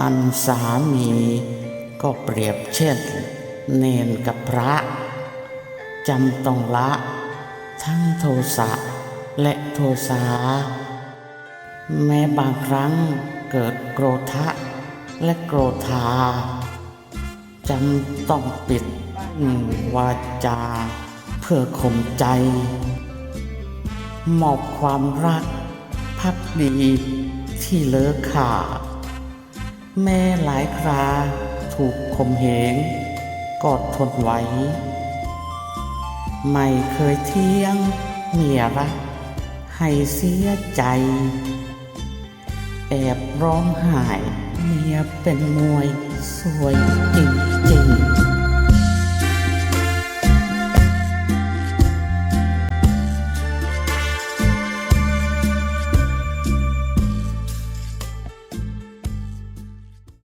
อันสามีก็เปรียบเช่น เนนกับพระจำต้องละ ทั้งโทสะและโทสา แม้บางครั้งเกิดโกรธะและโกรธาจำต้องปิดวาจา เพื่อข่มใจ มอบความรักพักดีที่เลิกขาด แม่หลายคราถูกข่มเหงกอดทนไว้ ไม่เคยเที่ยงเมียรักให้เสียใจ แอบร้องไห้เมียเป็นมวยสวยจริง